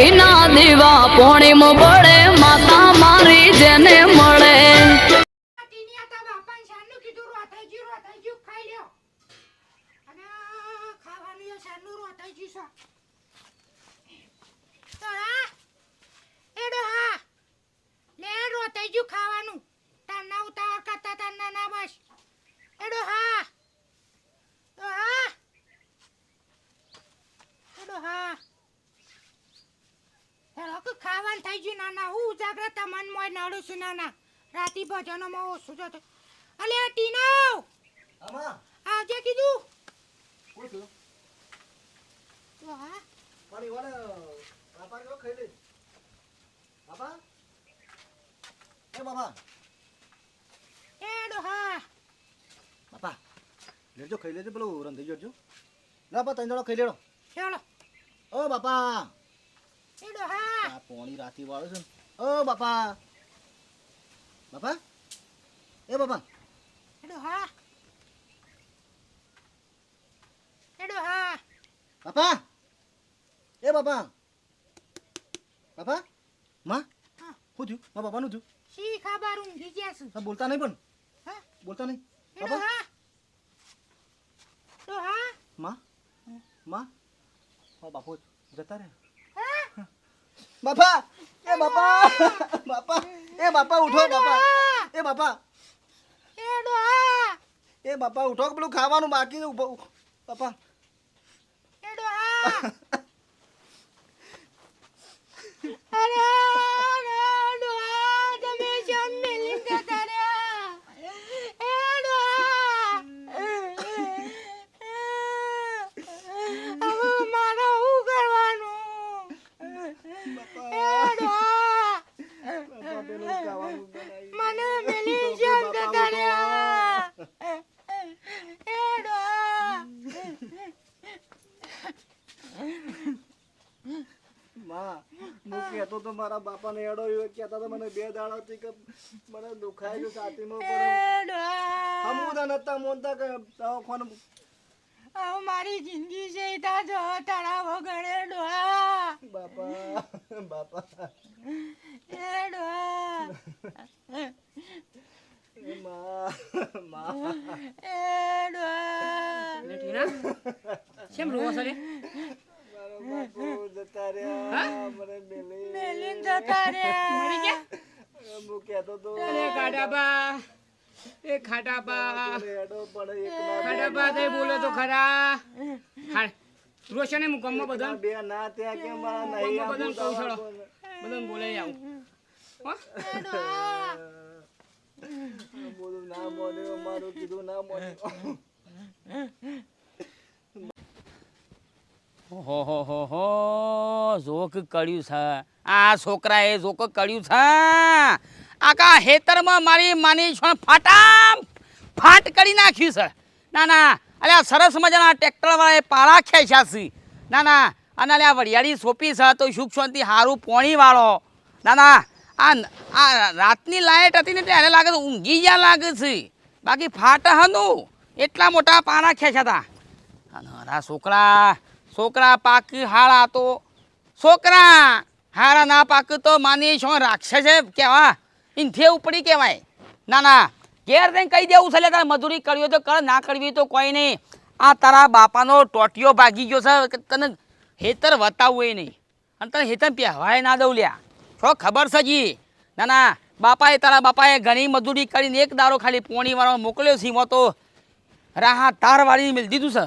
ઘીના દીવા પોણીમ પડે, માતા મારી જેને મળે. ખાવાનું તારના ઉતાવળ કરતા તારના ના બસ. એડો હા. હા એડો હા હેલો કે ખાવાનું થઈ ગયું નાના હું ઉજાગરા મન મોય નડું છું નાના. રાતી ભજનોમાં ઓછું જતો અલે ટીનો! આમાં? આજે કીધું? કોણ થયું? તો હા. વાળે બાપા કેવો ખાઈ લે બાપા? એ બાપા. એડો હા. બાપા લેજો ખાઈ લેજો પેલું રંધી જોજો ના બા જણો ખાઈ લેડો. ચાલો ઓ બાપા. એડો હા આ પોણી રાતી વાળો છે. ઓ બાપા. બાપા. એ બાપા. એડો હા એડો હા બાપા. એ બાપા. બાપા. માં. હા. શું થયું? મારા બાપાનું થયું? શી ખબર ઊંઘી ગયા છું બોલતા નહીં પણ. હા. બોલતા નહીં. બાપા. હા તો હા માં માં. મારા બાપુ જતા રહે હા બાપા એ બાપા બાપા એ બાપા ઉઠો બાપા. એ બાપા. એ બાપા ઉઠો પેલું ખાવાનું બાકી બાપા. અરે એડો હા તમે જમ મેલી જતા રહ્યા એડો હા હવે મારે શું કરવાનું એડો હા બાપા પેલું ખાવાનું બનાવી મને મેલી જમ જતા રહ્યા એડો હા માં હું કહેતો તો મારા બાપાને એડો એવો કહેતા તો મને બે દાડાથી કે મને દુખાય છે છાતીમાં પણ. હમું તો નતા મોનતા કે દવાખાને આવ મારી જિંદગી છે તા જો તારા વગર ડોહા. બાપા બાપા. એ ડોહા એ માં માં. એ ડોહા લેટીના કેમ રોવા બાપુ જતા રહ્યા મને મેલી. મેલીન જતા રે મરી ગયા? હું કહેતો તો અરે ખાટાબા એ ખાટાબા પડે એક ખાટાબા તે બોલો તો ખરા. રોશને હું બધા બે ના ત્યાં કે નહીં કહું છોડો આવું. ડોહા બોલું ના મોન્યો મારું કીધું ના મોન્યો હો હો હો હો જોક કળ્યું છે. આ છોકરાએ જોક કળ્યું છે. આખા હેતરમાં મારી માની છો ફાટા ફાટ કરી નાખ્યું છે. ના ના અરે આ સરસ મજાના ટ્રેક્ટરવાળાએ પાળા ખેંચ્યા છે. ના ના, અને અલ્યા વડિયાળી સોંપી છે તો સુખ શાંતિ સારું પોણીવાળો. ના ના, આ આ રાતની લાઇટ હતી ને ત્યારે લાગે ઊંઘી જ્યાં લાગે છે. બાકી ફાટ હતું એટલા મોટા પાણા ખેંચ્યા હતા. છોકરા છોકરા પાક હાળા તો છોકરા હારા ના પાક તો માની શું રાક્ષસ કેવા? ઇનથે ઉપડી કહેવાય ના ના, ઘેર થઈને કહી દેવું છે તારે મજૂરી કરવી તો કર, ના કરવી તો કોઈ નહીં. આ તારા બાપાનો ટોટિયો ભાગી ગયો છે તને હેતર વતાવવું એ નહીં. અને તને હેતર પહેવાય ના દઉં, લ્યા. છો, ખબર છે જી? ના ના, બાપાએ, તારા બાપાએ ઘણી મજૂરી કરીને એક દારો ખાલી પોણીવાળો મોકલ્યો છે, એમાં તો રાહા તારવાળી વાળીને મેળ દીધું છે.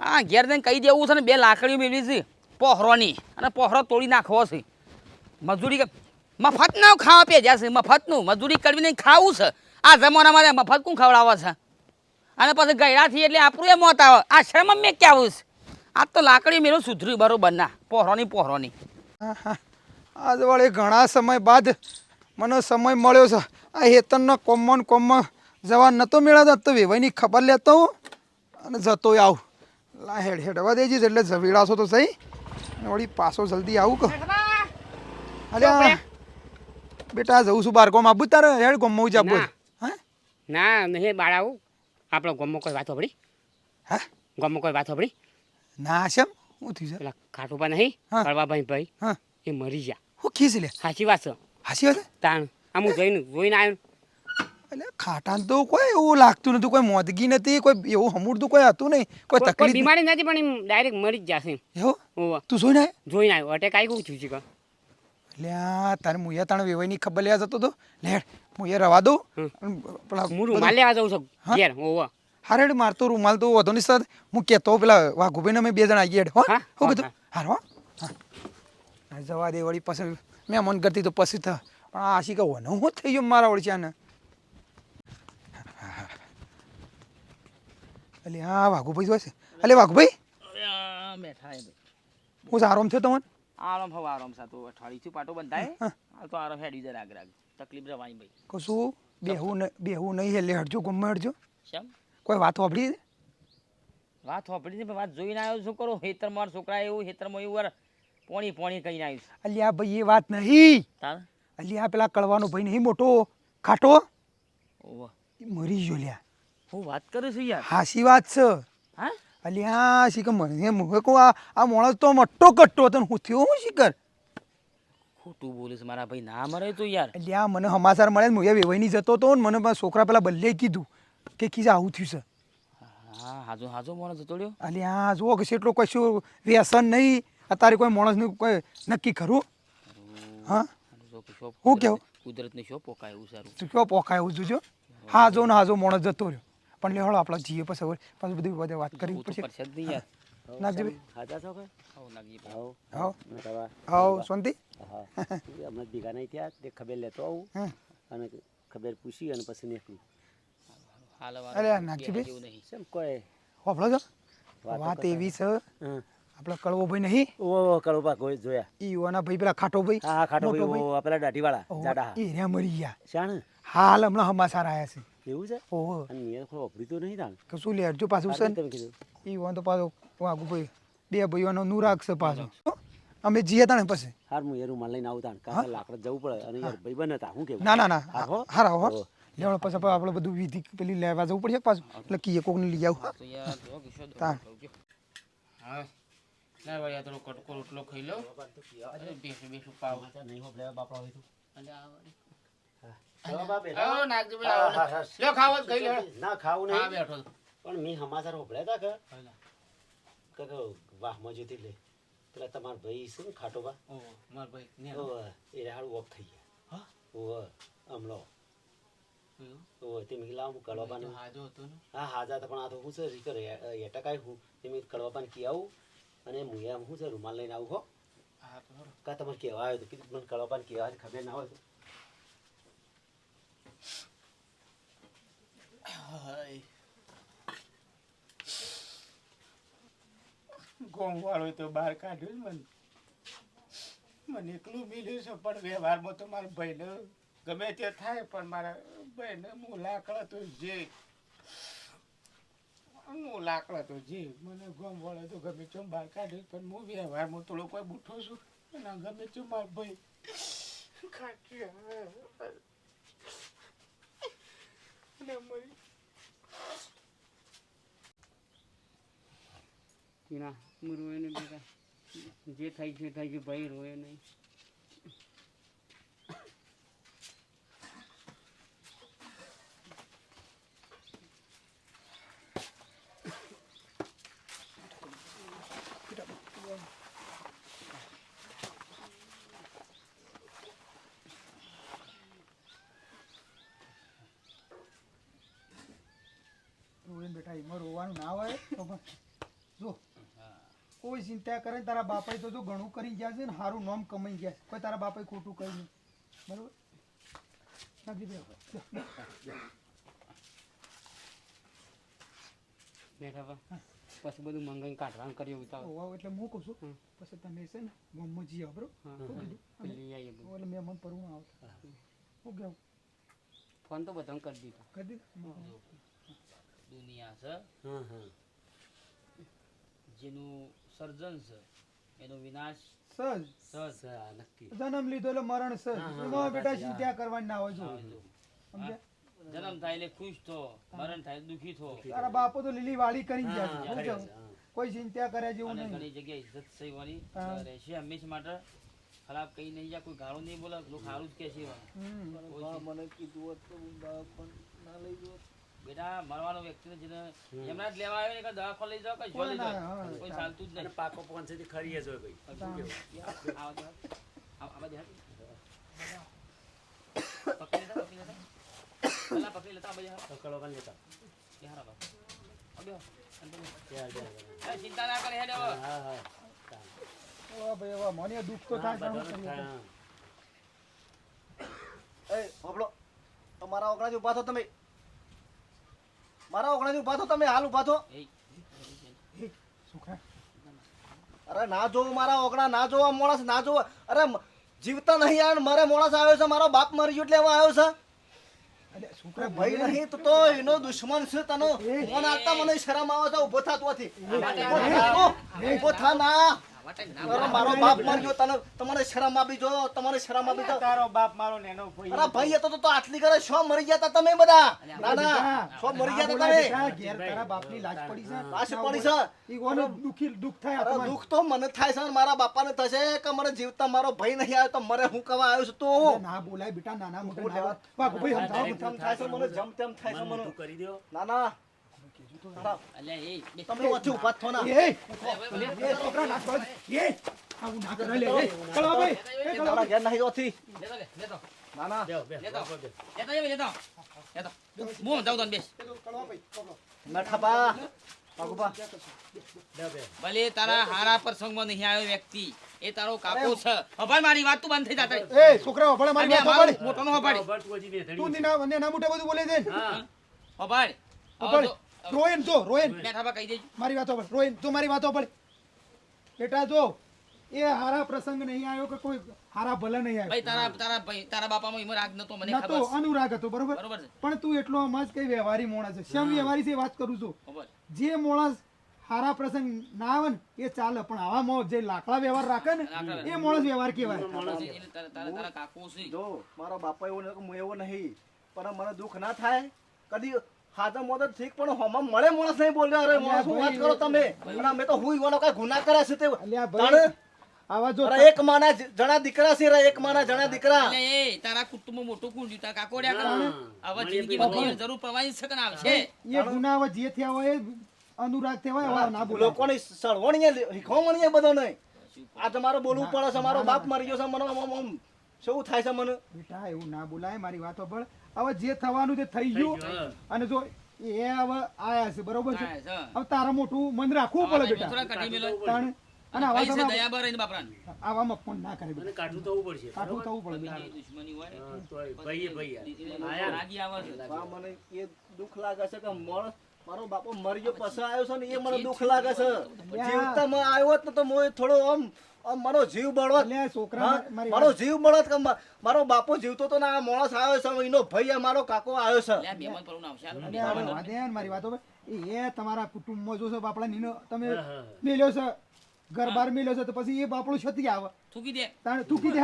હા, ઘેર જઈને કહી દેવું છે ને, બે લાકડીઓ મેળવી છે, પહોરોની. અને પહોરો તોડી નાખવો છે. મજૂરી કે- મફત ના ખાવા પે છે મફતનું મજૂરી કરવી નહીં, ખાવું છે. આ જમાનામાં મફત કોણ ખવડાવે છે? અને પછી ગયડાથી એટલે આપણું એ મોત આવે. આ આશ્રમમાં મેં ક્યાં છે? આ તો લાકડી મેળવું સુધર્યું બરોબર ના. પહોરોની પહોરોની. આજ વળે ઘણા સમય બાદ મને સમય મળ્યો છે. આ હેતનનો કોમન કોમમાં જવા નતો મેળવતો, તો વેવાઈની ખબર લેતો હું અને જતો આવું. લા હેડ હેડવા દેજી એટલે ઝવીડાશો તો સહી. વળી પાછો જલ્દી આવું કે અલ્યા બેટા જવું છું બાર ગોમ આબુ તારે હેડ કોમમાં જ આબુ હા? ના નહીં બાળ આવું. આપણો ગમો કોઈ વાત સાંભળી હા? ગમો કોઈ વાત સાંભળી ના શેમ? હું થયું છે? પેલા ખાટુબા નહીં હા. કડવાભાઈ ભાઈ. હા. એ મરી ગયા. હું ખીસ લે. સાચી વાત છે. હાસી વાત? તાણ. આમ હું જોઈને જોઈને આવ્યો એટલે ખાટાને તો કોઈ એવું લાગતું નતું કોઈ મોદગી નથી કોઈ એવું હમુરતું કોઈ હતું નહીં કોઈ તકલીફ બીમારી નથી પણ ડાયરેક્ટ મરી જ જશે. એવું તું જોઈને ના જોઈને આવ્યો અટેક આવી ગયું છું કે એટલે આ તારે મુયા તાણ વેવાઈની ખબર લેવા જતો તો? લેડ મુયા રવા દઉં. હું રૂમાલ લેવા જાઉં છું? ઘેર ઓવા હારે મારતો રૂમાલ તો વધો નહીં સર હું કહેતો પેલા વાઘુભાઈને અમે બે જણા આવીએ હો? હા, કીધું હાર હો? જવા દે વળી પછી. મેં મન કરતી તો પછી થ. પણ આ આશી કહું ને હું થઈ ગયો મારા વળી ચાને એટલે હા વાઘુભાઈ જોશે એટલે વાઘુભાઈ? આ બેઠા હે ભાઈ આરામ થયો તમને આરામ હવે આરામ સાતો અઠવાડી અઠવાડિયું થયું પાટો બંધાય. હાલ તો આરામ હેડી જાય રાગ રાગ. તકલીફ રવાની ભાઈ. કશું? બેહું ને બેહવું નહીં એટલે હટજો ગમે હટજો શેમ? કોઈ વાત વાપરી વાત વાપરી છે વાત જોઈને આવ્યો શું કરો? હેતર માર છોકરા એવું હેતરમાં એવું પોણી પોણી કહીને આવ્યું અલી અલ્યા ભાઈ એ વાત નહીં. અલી અલ્યા પેલા કળવાનો ભાઈ નહીં મોટો ખાટો. મરી ગયો લ્યા હું વાત કરું છું યાર. હાસી વાત છે. હા? અલ્યા શીખર મને મુખે કો આ આ માણસ તો મટ્ટો કટ્ટો હતો હું થયો હું શીખર? ખોટું બોલે મારા ભાઈ ના મરે તો યાર. અલ્યા મને હમાસાર મળે ને હું એ વેવાઈની જતો તો ને મને પણ છોકરા પેલા બલ્લે કીધું કે કીધું આવું થયું છે. હા હાજો હાજો મોણો જતો રહ્યો. અલ્યા જો કે એટલું કશું વ્યસન નહીં. અત્યારે કોઈ માણસનું કોઈ નક્કી ખરું? હા? શું કેવું? કુદરતને શો પોકાય એવું સારું. શું કયો પોખાય એવું જોજો. હા જો ને હાજો માણસ જતો રહ્યો. પણ લેવડો આપણે જીએ પછી હવે પાછું બધી બધે વાત કરવી પડશે. નાગજી હાવ શાંતિ? હા. હમણાં ભેગા નહીં થયા તે ખબર લેતો આવું. અને ખબર પૂછી અને પછી નીકળું. અરે નાગજીભાઈ. કેમ કોઈ? હોભળો છો વાતો વાત એવી છે. આપણો કળવો ભાઈ નહીં. ઓ કળવો કોઈ જોયા. ઈ ઓના ભાઈ પેલા ખાટો ભાઈ. હા ખાટો ભાઈ ઓ, પેલા દાઢી વાળા જાડા. એ રે મરી ગયા. શાણ? હાલ હમણાં સારા આયા છે. એવું છે? ઓહો. અને મેં કોઈ વાપરી તો નહીં તાણ. કે શું જો પાછું સન ઈ યુવાન પાછો વાગુ ભાઈ બે ભાઈઓનો નુરાગ છે પાછો. અમે જીએ તાણે પછી. હાર હું એ રૂમાલ લઈને આવું તાણ. કાકા લાકડા જવું પડે અને યાર ભાઈ બને તા હું કેવું? ના ના ના. હાર હો? હારા હો. હો. લેવડો પછી આપણે બધું વિધિ પેલી લેવા જવું પડશે પાછું? એટલે કીએ કોકને લઈ આવું તો યાર જો કે શો તાણ. હા. ના ભાઈ આ તો કટકો રોટલો ખાઈ લો. બેસું બેસું પાવ. નહીં હો પેલા બાપા હોય તો. અને ના ખાવું નહીં. પણ મેં સમાચાર હોભળ્યા હતા કે? કે કે વાહમાં જતી લે. પેલા તમાર ભાઈ શું ખાટો ખાટોબા. માર ભાઈ એ હારું ઓફ થઈ ગયા. હા? ઓવે, હમણો એવું? તે મેં લાવ હું તો હાજો હતો ને. હા હાજા હતા પણ આ તો હું છે રીકર એટકાય હું. તે મેં કડવાપાને કી આવું અને હું એમ હું છે રૂમાલ લઈને આવું હો. કા તમારે કહેવા આવ્યો તો કીધું મને કડવાપાને કહેવા ખબર ના હોય તો ગોમવાળો તો બહાર કાઢ્યો મને. મને એકલું મિલ્યું છે, પણ વ્યવહારમાં તો મારા ભાઈને ગમે તે થાય, પણ મારા ભાઈને હું લાકડા તો જે. હું લાકડા તો જે. મને ગોમવાળો તો ગમે તેમ બહાર કાઢ્યો પણ હું વ્યવહારમાં થોડો કોઈ બુઠો છું અને ગમે તેમ મારો ભાઈ કાઢ્યો. અને મરી ના હું રોય નહીં બેટા. જે થાય છે થાય છે, ભાઈ રોય નહીં. બેટા, એમાં રોવાનું ના હોય કોઈ ચિંતા કરે ને તારા બાપાએ તો જો ઘણું કરી ગયા છે ને સારું નામ કમાઈ ગયા છે. કોઈ તારા બાપાએ ખોટું કહી નહીં. બરોબર? નાખી દે પછી બધું મંગાઈ કાઢવાનું કર્યું ઉતાવળ ઓવા એટલે હું કહું છું પછી તમે છે ને મમ્મજી જઈએ બરોબર? હા, મેં. એટલે મહેમાન પરવું આવતા હું. કેવું? ફોન તો બધાને કરી દીધો. કરી દીધો? દુનિયા છે. હા હા. જેનું સર્જન છે. એનો વિનાશ સહજ સહજ નક્કી. જન્મ લીધો એટલે મરણ સહજ એમાં બેટા ચિંતા કરવાની ના હોય જો. સમજ્યા? જન્મ થાય એટલે ખુશ થો મરણ થાય દુખી થો. તારા બાપો તો લીલી વાળી કરી ગયા છે. કોઈ ચિંતા કર્યા જેવું નહીં. ઘણી જગ્યાએ ઇજ્જત સહી વાળી રહેશે હંમેશા માટે. ખરાબ કઈ નહીં જા કોઈ ગાળો નહીં બોલે લોકો સારું જ કે છે મને કીધું હોત તો હું દવાખાને ના લઈ ગયો હોત. બેટા મરવાનો વ્યક્તિ જેને એમના જ લેવા આવ્યો ને કે દવાખાને લઈ જાઓ કે જો લઈ જાઓ. કોઈ ચાલતું જ નહીં. પાકો ખરી જ હોય ભાઈ. શું આવા દે આવા આવા દે પકડી લેતા પકડી લેતા. પેલા પકડી લેતા પકડો લેતા. હારો બાપ. ચિંતા ના કરે. હા હા ઓ ભાઈ હવે મને દુઃખ તો થાય? એ હોભળો. તમારા મારા ઓગણાથી ઊભા થો તમે. મારા ઓગણાથી ઊભા થો તમે હાલ ઊભા થો. અરે ના જોવો મારા ઓગણા ના જોવા મોણસ ના જોવો. અરે જીવતા નહીં આવે મારે મોણસ આવ્યો છે મારો બાપ મરી ગયો એટલે એમાં આવ્યો છે. ભાઈ નહીં તો તો એનો દુશ્મન છે તનો ફોન આવતા મને શરમ આવે છે ઊભો થા ત્યાંથી. ઊભો થા ના. મારો બાપ મરી તને તમને શરમ આપી જો તમને શરમ આપી જો તારો બાપ મારો નેનો ભાઈ. અરે ભાઈ એ તો તો આટલી કરે શો મરી ગયા તા તમે બધા? ના ના શો મરી ગયા તા તમે? ઘેર તારા બાપની લાજ પડી છે. લાશ પડી છે. ઈ કોને દુખી દુઃખ થાય અરે આત્માને. તો મને થાય છે અને મારા બાપાને થશે. કે મને જીવતા મારો ભાઈ નહીં આવ્યો તો મરે હું કવા આવ્યો છું તો? ના બોલાય બેટા નાના મોટા હું ના લેવા- વાત. વાઘો ભાઈ સમજાવો જમ છે મને જમ તેમ થાય છે મને કરી દ્યો. ના ના ના, ના ના ના ના ના. ભલે તારા હારા પ્રસંગમાં નહીં આવ્યો વ્યક્તિ એ તારો કાકો છે હભાઈ મારી વાત તું બંધ થઈ જાતા એ છોકરા વફાળે મારી વાત. મોટો નો હભાઈ તું ના છે. મોટા બધું બોલે છે ને? હા. રોયન જો રોયન બેઠા કહી દેજો. મારી વાતો પર રોયન જો મારી વાતો પર. બેટા જો એ હારા પ્રસંગ નહીં આવ્યો કે કોઈ હારા ભલે નહીં ભાઈ તારા તારા ભાઈ તારા બાપામાં એમાં રાગ નતો મને ખબર છે. અનુરાગ હતો બરોબર? બરોબર પણ તું એટલો આમાં કઈ વ્યવહારી માણસ છે. શેમ વ્યવહારી છે વાત કરું છું. જે માણસ હારા પ્રસંગ ના આવે ને એ ચાલે. પણ આવા મોજ જે લાકડા વ્યવહાર રાખે ને એ મોણસ વ્યવહાર કહેવાય. એટલે તારા તારા તારા કાકો છે. જો મારો બાપા એવો હું એવો નહીં. પણ મને દુઃખ ના થાય. કદી હાથે મોતો ઠીક પણ હોમાં મળે માણસ નહીં બોલ્યો અરે માણસ વાત કરો તમે? અને અમે તો હું ઈવાનો કઈ ગુના કર્યા છે તે? અલ્યા તાણે? ભાઈ આવા જો એક માના જણા દીકરા છે એક માના જણા દીકરા. એ તારા કુટુંબમાં મોટું કુંડ્યું તારા કાકો. કરે જરૂર આવશે એ ગુના હવે જે થયા હોય અનુરાગ થયા હોય હવે ના બોલો લોકોની સળવણીએ બધો નહીં આ તમારે બોલવું પડે છે મારો બાપ મરી ગયો છે મને શું થાય છે મને? બેટા એવું ના બોલાય મારી વાતો પણ હવે જે થવાનું તે થઈ ગયું. અને જો એ હવે આયા છે બરોબર છે? હવે તારા મોટું મન રાખવું પડે બેટા. થોડા કાઢી મેલો. તાણે અને આવા દયાબર બાપરાને. આવામાં ફોન ના કરે અને કાઠું થવું પડશે. કાઠું થવું પડે દુશ્મની હોય ને, તોય ભાઈએ ભાઈ આયા. રાગી આવે છે. મને એ દુઃખ લાગે છે કે માણસ મારો બાપો મરી ગયો પછી આવ્યો છે ને એ મને દુઃખ લાગે છે. જીવતા માં આવ્યો હોત ને તો હું થોડો આમ મારો જીવ બળવત. છોકરા મારો જીવ બળવત કે મારો બાપો જીવતો તો ને આ માણસ આવ્યો છે એનો ભાઈ મારો કાકો આવ્યો છે. મારી વાતો એ તમારા કુટુંબમાં જો છો બાપડા નીનો તમે. મેલ્યો છે. ઘર બાર મેલ્યો છે તો પછી એ બાપડું છતી આવે. થૂકી દે. તાણે થૂકી દે.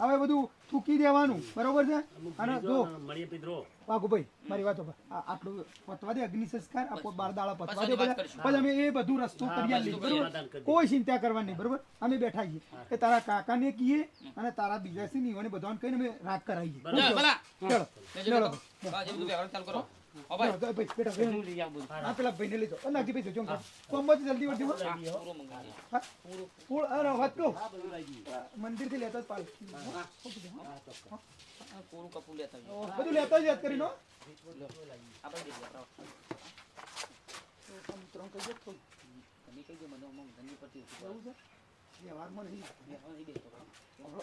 હવે બધું થૂકી દેવાનું. બરોબર છે? અને જો. ને. વાઘુભાઈ મારી વાતો પર. આટલું પતવા દે અગ્નિ સંસ્કાર આપો બાર દાડા પતવા પછી દે. પછી અમે એ બધું રસ્તો કરી આલી બરોબર? કોઈ ચિંતા કરવાની નહીં બરોબર? અમે બેઠા છીએ. કે તારા કાકાને કીએ અને તારા બીજા સિંહ ને બધાને કહીને અમે રાગ કરાવીએ. ચલો. ચલો ચાલુ કરો. મંદિરથી લેતા કોરું. બધું લેતા જ. યાદ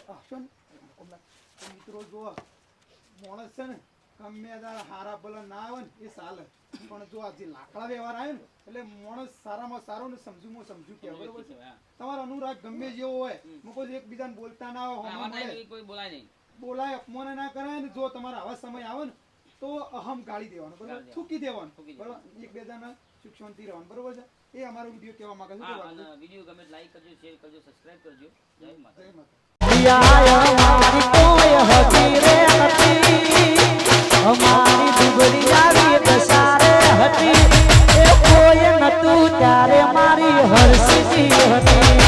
આશો ને મિત્રો જો માણસ છે ને ગમે તારા હારા ભલા ના આવે ને એ ચાલે પણ જો આ જે લાકડા વ્યવહાર આવે ને એટલે માણસ સારામાં સારો ને સમજુ હું સમજુ કે બરોબર છે તમારો અનુરાગ ગમે જેવો હોય મૂકો એકબીજાને બોલતા ના હોય કોઈ બોલાય નહીં. બોલાય અપમાન ના કરાય ને જો તમારા આવા સમય આવે ને તો અહમ ગાળી દેવાનો બરોબર? થૂકી દેવાનું. એક બરોબર એકબીજાના સુખ શાંતિ રહેવાનું બરોબર છે? એ અમારો વીડિયો કહેવા માંગે છે. હા વીડિયો ગમે લાઈક કરજો શેર કરજો સબસ્ક્રાઇબ કરજો. જય માતા જય માતા યા અમારી દુબળી આવી હતી. એ કોઈ નતું ત્યારે મારી હરસીજી હતી.